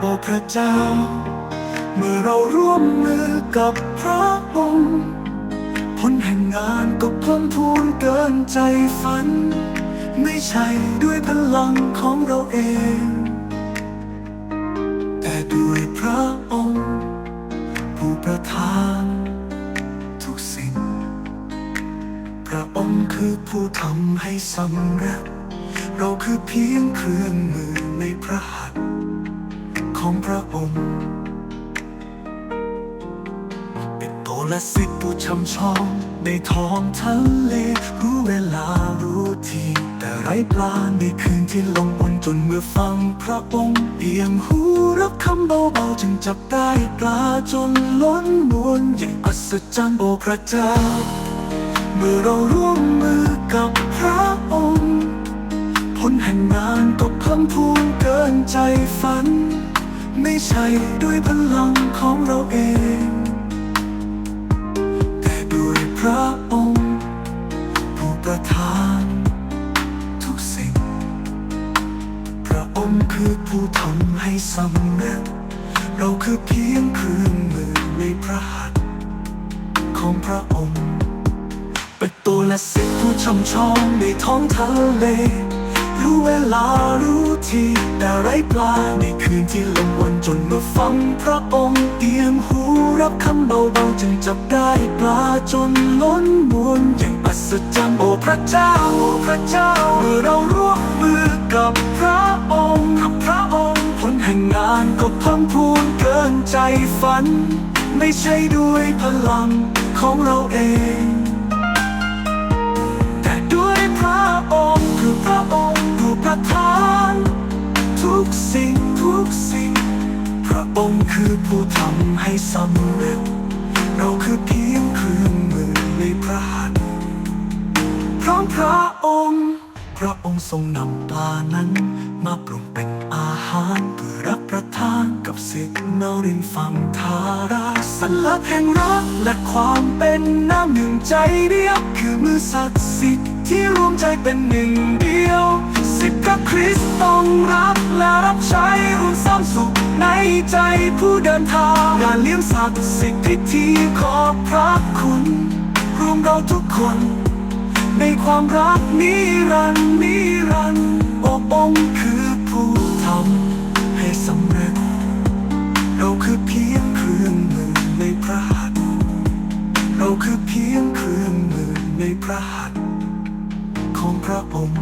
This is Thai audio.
โอ้พระเจ้า เมื่อเราร่วมมือกับพระองค์ผลแห่งงานก็เพิ่มพูนเกินใจฝัน ไม่ใช่ด้วยพลังของเราเอง แต่ด้วยพระองค์ ผู้ประทานทุกสิ่ง พระองค์คือผู้ทำให้สำเร็จ เราคือเพียงเครื่องมือ ของพระองค์เป็นโตและสิทธิ์ผู้ช่ำชอง ในท้องทะเล รู้เวลารู้ที แต่ไร้ปลาในคืนที่ลงบนจนเมื่อฟังพระองค์เอียงหูรับคำเบาๆ จึงจับได้ปลาจนล้นมวนอย่างอัศจรรย์โอพระเจ้า เมื่อเราร่วมมือกับพระองค์ผลแห่งงานก็เพิ่มพูนเกินใจฝัน ไม่ใช่ด้วยพลังของเราเอง แต่ด้วยพระองค์ ผู้ประทาน ทุกสิ่ง พระองค์คือผู้ทำให้สำเร็จ เราคือเพียงเครื่องมือในพระหัตถ์ของพระองค์ เป็นตัวและสิทธิ์ผู้ช่ำชองในท้องทะเลรู้เวลารู้ที่แต่ไร้ปลาในคืนที่ลม จนเมื่อฟังพระองค์เตรียมหูรับคำเบาๆจึงจับได้ปลาจนล้นมวนอย่างอัศจรรย์โอ้พระเจ้าโอ้พระเจ้าเมื่อเราร่วมมือกับพระองค์กับพระองค์ผลแห่งงานก็พิ่มพูนเกินใจฝัน ไม่ใช่ด้วยพลังของเราเอง องคือผู้ทำให้สำเร็จ เราคือเพียงเครื่องมือในพระหัตถ์พร้อมพระองค์ พระองค์ทรงนำปลานั้น มาปรุงเป็นอาหารเพื่อรับประทานกับสิทธิ์เนารินฟังทาราสัญลักษณ์แห่งรักและความเป็นน้ำหนึ่งใจเดียวคือมือศักดิ์สิทธิ์ที่รวมใจเป็นหนึ่งเดียว สิทธิ์พระคริสต์ต้องรักและรับใช้ ในใจผู้เดินทางงานเลี้ยงศักดิ์สิทธิ์พิธีขอบพระคุณรวมเราทุกคน ในความรักนิรันดร์นิรันดร์อ้องค์คือผู้ทำให้สำเร็จ เราคือเพียงเครื่องมือในพระหัตถ์เราคือเพียงเครื่องมือในพระหัตถ์ของพระองค์